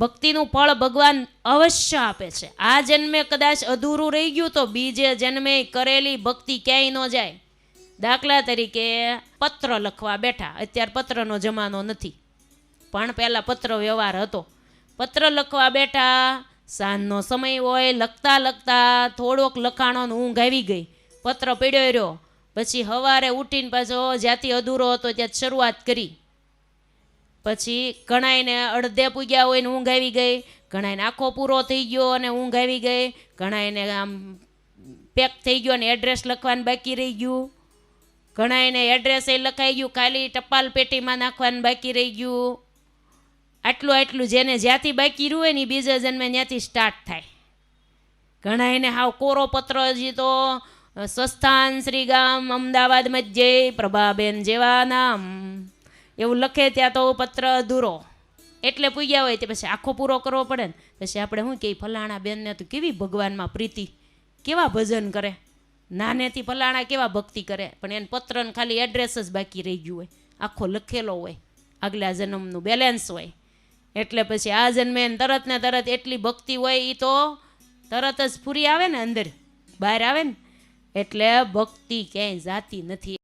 ભક્તિનું ફળ ભગવાન અવશ્ય આપે છે. આ જન્મે કદાચ અધૂરું રહી ગયું તો બીજે જન્મે કરેલી ભક્તિ ક્યાંય ન જાય. દાખલા તરીકે પત્ર લખવા બેઠા. અત્યારે પત્રનો જમાનો નથી. પણ પહેલાં પત્ર વ્યવહાર હતો. પત્ર લખવા બેઠા, સાંજનો સમય હોય, લખતા લખતા થોડોક લખાણોને ઊંઘ આવી ગઈ. પત્ર પીડ્યો રહ્યો. પછી સવારે ઉઠીને પાછો જ્યાંથી અધૂરો હતો ત્યાં શરૂઆત કરી. પછી ઘણાયને અડધે પૂગ્યા હોય ને ઊંઘ આવી ગઈ, ઘણાયને આખો પૂરો થઈ ગયો અને ઊંઘ આવી ગઈ, ઘણાયને આમ પેક થઈ ગયો અને એડ્રેસ લખવાનું બાકી રહી ગયું. ઘણાયને એડ્રેસ એ લખાઈ ગયું, ખાલી ટપાલ પેટીમાં નાખવાનું બાકી રહી ગયું. આટલું આટલું જેને જ્યાંથી બાકી રહ્યું હોય ને બીજા જન્મે ત્યાંથી સ્ટાર્ટ થાય. ઘણા એને હાવ કોરો પત્ર હજી તો સ્વસ્થાન શ્રીગામ અમદાવાદ મધ્યે, પ્રભાબેન જેવા નામ. એવું લખે ત્યાં તો પત્ર અધૂરો. એટલે પૂગ્યા હોય તે પછી આખો પૂરો કરવો પડે ને. પછી આપણે શું કે ફલાણા બેનને તો કેવી ભગવાનમાં પ્રીતિ. કેવા ભજન કરે? નાનેથી ફલાણા કેવા ભક્તિ કરે? પણ એને પત્રને ખાલી એડ્રેસ જ બાકી રહી ગયું હોય. આખો લખેલો હોય. આગલા જન્મનું બેલેન્સ હોય. એટલે પછી આ જન્મે તરત ને તરત એટલી ભક્તિ હોય એ તો તરત જ પૂરી આવે ને અંદર. બહાર આવે ને. એટલે ભક્તિ ક્યાંય જાતી નથી.